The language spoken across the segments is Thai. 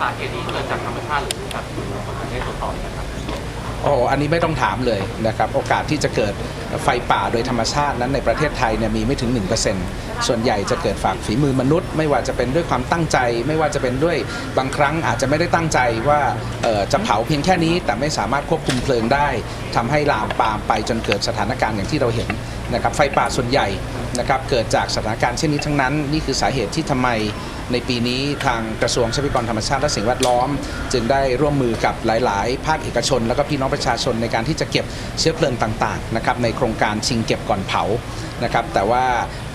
สาเหตุนี้เกิดจากธรรมชาติหรือจากประเทศตรวจสอบนะครับโอ้อันนี้ไม่ต้องถามเลยนะครับ โอกาสที่จะเกิดไฟป่าโดยธรรมชาตินั้นในประเทศไทยเนี่ยมีไม่ถึง 1%ส่วนใหญ่จะเกิดฝากฝีมือมนุษย์ ไม่ว่าจะเป็นด้วยความตั้งใจ ไม่ว่าจะเป็นด้วยบางครั้งอาจจะไม่ได้ตั้งใจว่าจะเผาเพียงแค่นี้ แต่ไม่สามารถควบคุมเพลิงได้ทำให้ลามปามไปจนเกิดสถานการณ์อย่างที่เราเห็นนะครับไฟป่าส่วนใหญ่นะครับเกิดจากสถานการณ์เช่นนี้ทั้งนั้น นี่คือสาเหตุที่ทำไม ในปีนี้ทางกระทรวงทรัพยากรธรรมชาติและสิ่งแวดล้อม จึงได้ร่วมมือกับหลาย ๆ ภาคเอกชน แล้วก็พี่น้องประชาชนในการที่จะเก็บเชื้อเพลิงต่าง ๆ นะครับในโครงการชิงเก็บก่อนเผานะครับแต่ว่า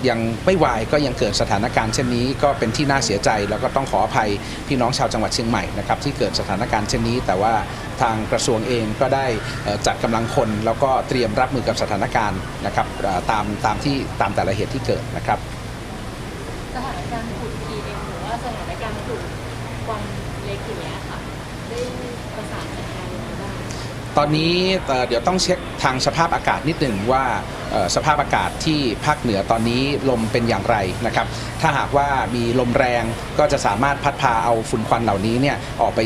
ยังไม่วายก็ยังเกิดสถานการณ์เช่นนี้ก็เป็นที่น่าเสียใจ แล้วก็ต้องขออภัยพี่น้องชาวจังหวัดเชียงใหม่นะครับที่เกิดสถานการณ์เช่นนี้ แต่ว่าทางกระทรวงเองก็ได้จัดกำลังคน แล้วก็เตรียมรับมือกับสถานการณ์นะครับตามตามที่ตามแต่ละเหตุที่เกิดนะครับสถานการณ์ขุด PM หรือว่า สถานการณ์ขุดควันเล็กอย่างเงี้ยค่ะ ได้ประสานจัดการยังไงบ้าง ตอนนี้เดี๋ยวต้องเช็คทางสภาพอากาศนิดหนึ่งว่าสภาพอากาศที่ภาคเหนือตอนนี้ลมเป็นอย่างไรนะครับ ถ้าหากว่ามีลมแรงก็จะสามารถพัดพาเอาฝุ่นควันเหล่านี้เนี่ยออกไป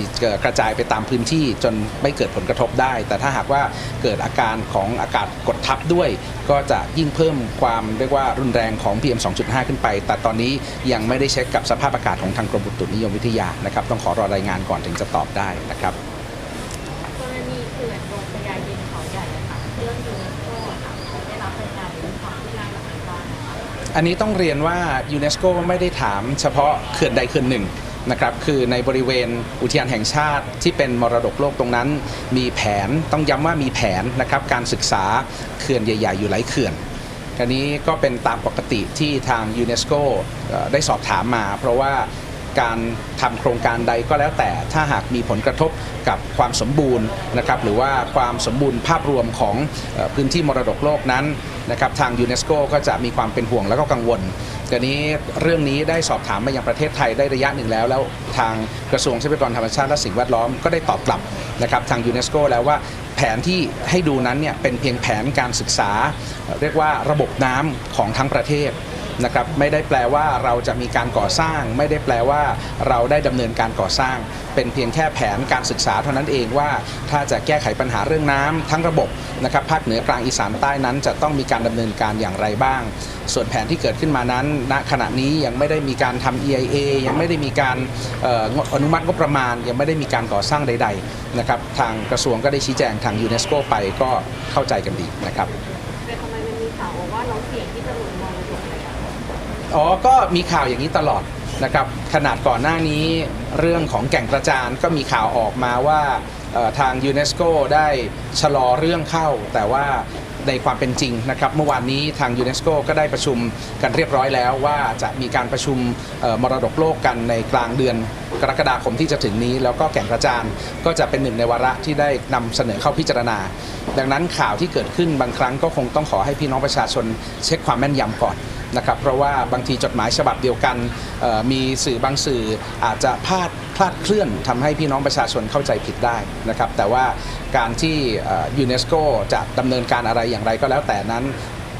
กระจายไปตามพื้นที่จนไม่เกิดผลกระทบได้ แต่ถ้าหากว่าเกิดอาการของอากาศกดทับด้วย ก็จะยิ่งเพิ่มความเรียกว่ารุนแรงของ PM 2.5 ขึ้นไป แต่ตอนนี้ยังไม่ได้เช็คกับสภาพอากาศของทางกรมอุตุนิยมวิทยานะครับ ต้องขอรอรายงานก่อนถึงจะตอบได้นะครับ อันนี้ต้องเรียนว่ายูเนสโกไม่ได้ถามเฉพาะเขื่อนใดเขื่อนหนึ่งนะครับคือในบริเวณอุทยานแห่งชาติที่เป็นมรดกโลกตรงนั้น มีแผนต้องย้ำว่ามีแผนนะครับการศึกษาเขื่อนใหญ่ๆ อยู่หลายเขื่อนอันนี้ก็เป็นตามปกติที่ทางยูเนสโกได้สอบถามมา เพราะว่า การทำโครงการใดก็แล้วแต่ถ้าหากมีผลกระทบกับความสมบูรณ์นะครับหรือว่าความสมบูรณ์ภาพรวมของพื้นที่มรดกโลกนั้นนะครับทางยูเนสโกก็จะมีความเป็นห่วงแล้วก็กังวลทีนี้เรื่องนี้ได้สอบถามมายังประเทศไทยได้ระยะหนึ่งแล้ว แล้วทางกระทรวงทรัพยากรธรรมชาติและสิ่งแวดล้อมก็ได้ตอบกลับนะครับทางยูเนสโกแล้วว่าแผนที่ให้ดูนั้นเนี่ยเป็นเพียงแผนการศึกษา เรียกว่าระบบน้ำของทั้งประเทศ นะครับไม่ได้แปลว่าเราจะมีการก่อสร้าง ไม่ได้แปลว่าเราได้ดำเนินการก่อสร้าง เป็นเพียงแค่แผนการศึกษาเท่านั้นเองว่าถ้าจะแก้ไขปัญหาเรื่องน้ำทั้งระบบนะครับภาคเหนือกลางอีสานใต้นั้น จะต้องมีการดำเนินการอย่างไรบ้าง ส่วนแผนที่เกิดขึ้นมานั้น ณขณะนี้ยังไม่ได้มีการทำ EIA ยังไม่ได้มีการออนุมัติงบประมาณ ยังไม่ได้มีการก่อสร้างใด ๆนะครับ ทางกระทรวงก็ได้ชี้แจงทางยูเนสโกไปก็เข้าใจกันดีนะครับแต่ทำไมมันมีข่าวว่าเราเสี่ยงที่จะหลุดมรดกเลยอะ อ๋อก็มีข่าวอย่างนี้ตลอดนะครับขนาดก่อนหน้านี้เรื่องของแก่งกระจานก็มีข่าวออกมาว่าทางยูเนสโกได้ชะลอเรื่องเข้า แต่ว่าในความเป็นจริงนะครับเมื่อวานนี้ทางยูเนสโกก็ได้ประชุมกันเรียบร้อยแล้วว่าจะมีการประชุมมรดกโลกกันในกลางเดือนกรกฎาคมที่จะถึงนี้ แล้วก็แก่งกระจานก็จะเป็นหนึ่งในวาระที่ได้นำเสนอเข้าพิจารณา ดังนั้นข่าวที่เกิดขึ้นบางครั้งก็คงต้องขอให้พี่น้องประชาชนเช็คความแม่นยำก่อน นะครับเพราะว่าบางทีจดหมายฉบับเดียวกันเอ่อมีสื่อบางสื่ออาจจะพลาดพลาดเคลื่อนทำให้พี่น้องประชาชนเข้าใจผิดได้นะครับแต่ว่าการที่ยูเนสโกจะดำเนินการอะไรอย่างไรก็แล้วแต่นั้น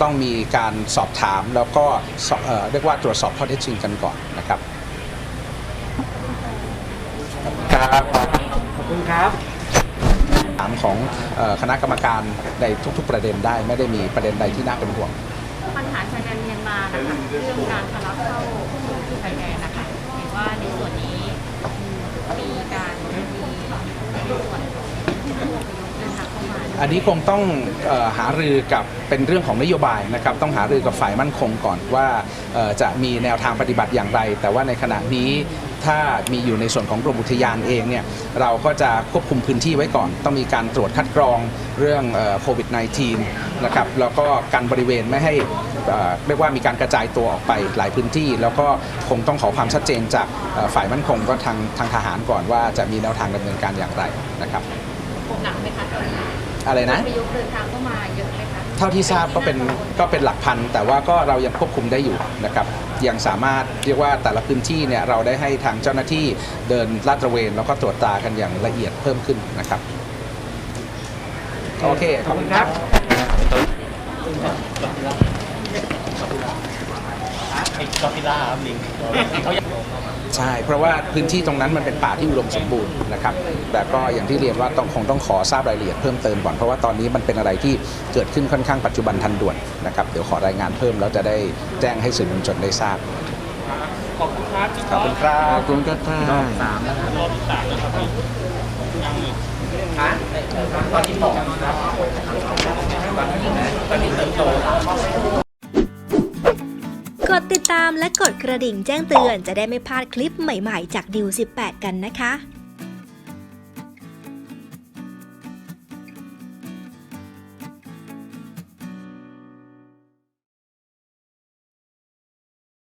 ต้องมีการสอบถามแล้วก็สอบเอ่อเรียกว่าตรวจสอบข้อเท็จจริงกันก่อนนะครับครับขอบคุณครับถามของเอ่อคณะกรรมการในทุก ๆ ประเด็นได้ไม่ได้มีประเด็นใดที่น่าเป็นห่วง ปัญหาชายแด นเมียนมานะคะเรื่องการทะลักเข้าชายแดนนะคะเห็นว่าในส่วนนี้มีการมีส่วนอันนี้คงต้องออหารือกับเป็นเรื่องของนโยบายนะครับ ต้องหารือกับฝ่ายมั่นคงก่อนว่าจะมีแนวทางปฏิบัติอย่างไร แต่ว่าในขณะนี้ ถ้ามีอยู่ในส่วนของกรมอุทยานเองเนี่ยเราก็จะควบคุมพื้นที่ไว้ก่อน ต้องมีการตรวจคัดกรองเรื่องโควิด -19 นะครับแล้วก็การบริเวณไม่ให้เอ่อเรียกว่ามีการกระจายตัวออกไปหลายพื้นที่ แล้วก็คงต้องขอความชัดเจนจากเอ่อฝ่ายมั่นคงก็ทางทางทหารก่อนว่าจะมีแนวทางดำเนินการอย่างไรนะครับหนักไหมคะตอนนี้อะไรนะพยพเดินทางเข้ามาเยอะไหมคะ เท่าที่ทราบก็เป็นก็เป็นหลักพัน แต่ว่าก็เรายังควบคุมได้อยู่นะครับยังสามารถเรียกว่าแต่ละพื้นที่เนี่ยเราได้ให้ทางเจ้าหน้าที่เดินลาดตระเวนแล้วก็ตรวจตากันอย่างละเอียดเพิ่มขึ้นนะครับโอเคขอบคุณครับ ไอ้กอซิล่าครับลิงเขาอยากใช่ เพราะว่าพื้นที่ตรงนั้นมันเป็นป่าที่อุดมสมบูรณ์นะครับแต่ก็อย่างที่เรียนว่าต้องคงต้องขอทราบรายละเอียดเพิ่มเติมก่อนเพราะว่าตอนนี้มันเป็นอะไรที่เกิดขึ้นค่อนข้างปัจจุบันทันด่วนนะครับเดี๋ยวขอรายงานเพิ่มแล้วจะได้แจ้งให้สื่อมวลชนได้ทราบขอบคุณครับพี่ขอบคุณครับขอบคุณก็ท่ารอบสามนะครับรอบที่สามนะครับพี่ยังอีกฮะตอนที่สองครับ ตามและกดกระดิ่งแจ้งเตือนจะได้ไม่พลาดคลิปใหม่ๆ จากดิว18 กันนะคะ